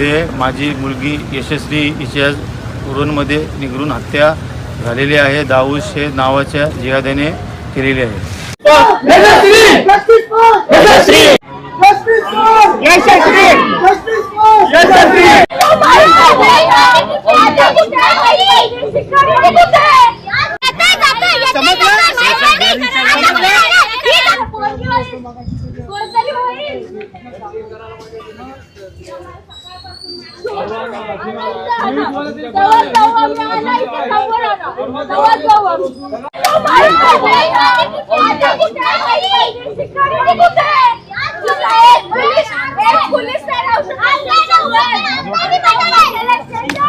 शिंदे माझी मुलगी यशस्वी हिच्या उरणमध्ये निगरून हत्या झालेली आहे. दाऊद शेख नावाच्या जिहाद्याने केलेली आहे.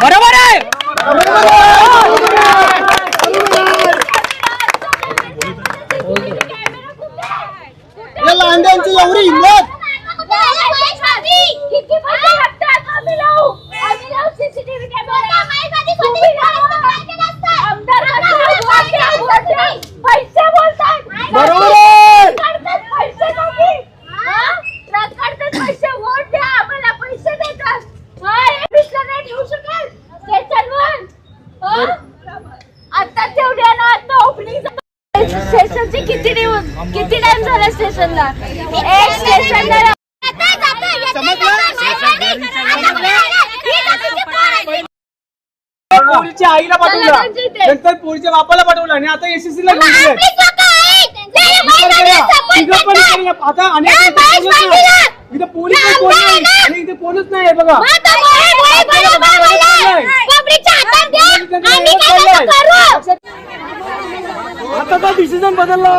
बरोबर आहे. या लांड्यांची एवढी हिंमत किती पैसे लागतात आम्ही लावू आम्ही लावू सीसीटीव्ही कॅमेरा आमदार पैसे बोलतात बरोबर आहे. काढतात पैसे तुम्ही हा? ट्रक काढतात पैसे वोट द्या आम्हाला पैसे देतात हा, हे पिशव्या नाही ठेवू शकत स्टेशनवर हा? आता ठेवल्या ना आता ओपनिंग स्टेशनची किती दिवस किती टाइम झाला स्टेशनला? एक स्टेशनला पोलीसच्या आईला पाठवला नंतर पोलीसच्या बापाला पाठवला आणि आता एसएससी ला घेऊन गेले. तिघं पण इकडे आता आणि आता इथं कोणच नाही. इथं पोलीस कोण नाही. आणि इथे कोणच नाही आहे बघा. आता का डिसिजन बदलला?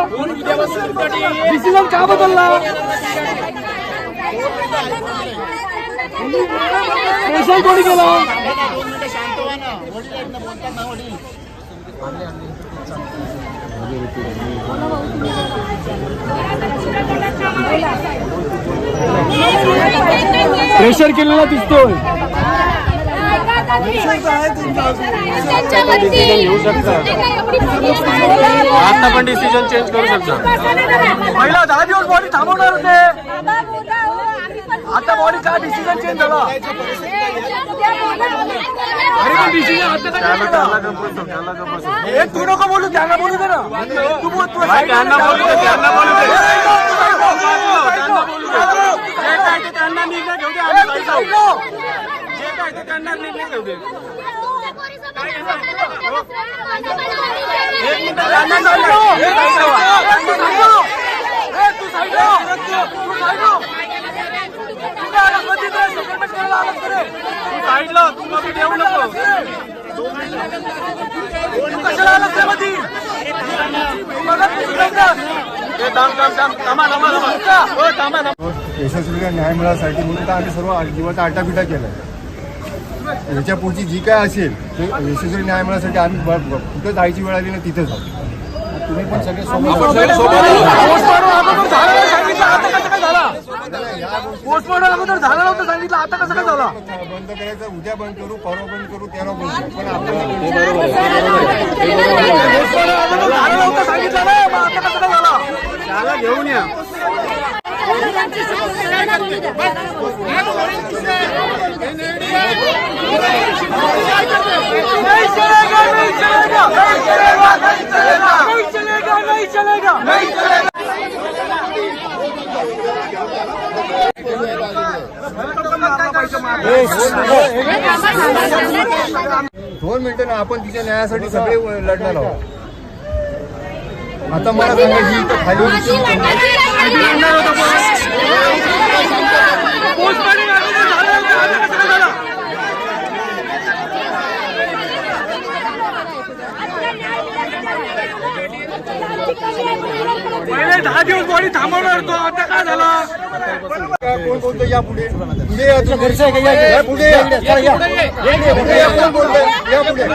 डिसिजन का बदलला? स्पेशल कोणी केला? प्रेशर केलेला दिसतोय. आता पण डिसिजन चेंज करू शकता पहिला दहा दिवस बॉडी थांबवणार होते आता बॉडी काय डिसिजन चेंज झाला अरे पण डिसिजन आता तू नको बोलू त्यांना बोलू दे ना तू बोल तू त्यांना बोलू दे, त्यांना बोलू दे. त्यांना निर्णय घेऊ दे आम्ही काही जाऊ. काय ते त्यांना निर्णय घेऊ दे त्यांना side लो. ए, side लो. त्यांना side लो. ए, तू side लो. तू side लो. तू काय आलासमध्ये इथे? settlement करायला आलास का रे? साईडला तू मध्ये येऊ नको तू कशाला आलास रे मध्ये? तू बघत नाही का? ए, थांब थांब थांब थांबा थांबा थांबा हो, थांबा थांबा यशस्वीला न्याय मिळासाठी म्हणून तर आम्ही सर्व जीवाचा आटापिटा केलाय याच्या पुढची जी काय असेल ते यशस्वी न्याय मिळासाठी आम्ही कुठं जायची वेळ आली ना तिथेच आहोत तुम्ही पण सगळे पोस्टमॉर्टम अगोदर झालं नव्हतं सांगितलं आता कसं काय झाला बंद करायचं उद्या बंद करू परवा बंद करू तेव्हा बंद करू पण झालं नव्हतं सांगितलं ना आता कसं काय झाला त्याला घेऊन या दोन मिनिटं ना आपण तिच्या न्यायासाठी सगळे लढणार आहोत. आता मला सांगा ही इथं खाली पहिले दहा दिवस बॉडी थांबवणार तो आता कोण बोलतो या पुढे पुढे या पुढे या. पुढे कोण या पुढे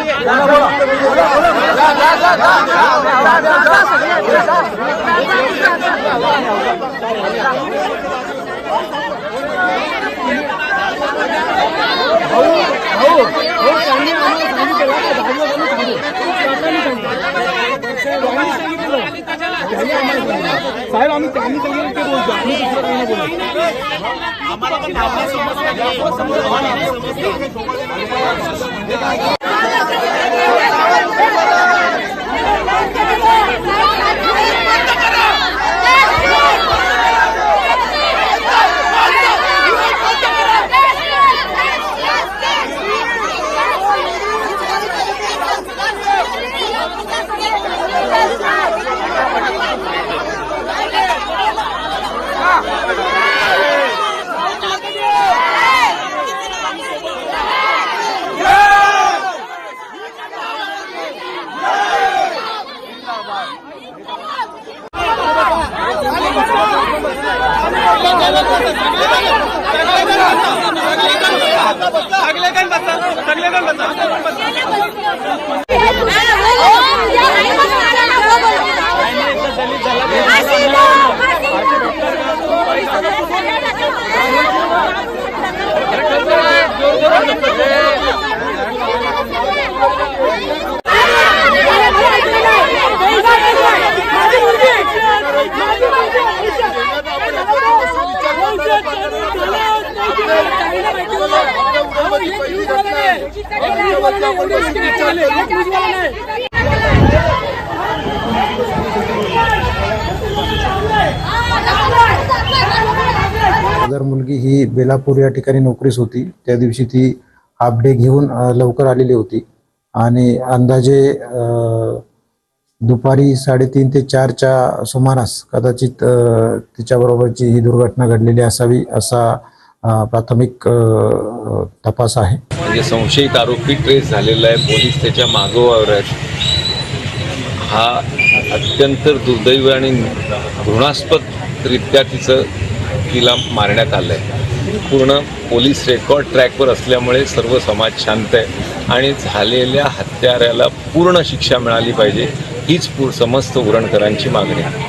साहेब आम्ही त्यांनी सांगितलं बोलतो. आम्ही दुसरं काही नाही बोलत. 慢慢走慢慢 मुलगी ही बेलापूर या ठिकाणी नोकरीस होती त्या दिवशी ती हाफ डे घेऊन लवकर आलेली होती. आणि अंदाजे अ, दुपारी साडेतीन ते चारच्या सुमारास कदाचित तिच्याबरोबरची ही दुर्घटना घडलेली असावी असा प्राथमिक तपास आहे. म्हणजे संशयित आरोपी ट्रेस झालेला आहे. पोलीस त्याच्या मागोवर आहेत. हा अत्यंत दुर्दैव आणि घृणास्पदरित्या तिचं तिला मारण्यात आलं आहे पूर्ण पोलीस रेकॉर्ड ट्रॅकवर असल्यामुळे सर्व समाज शांत आहे आणि झालेल्या हत्याऱ्याला पूर्ण शिक्षा मिळाली पाहिजे. हीच पूर समस्त उरणकरांची मागणी आहे.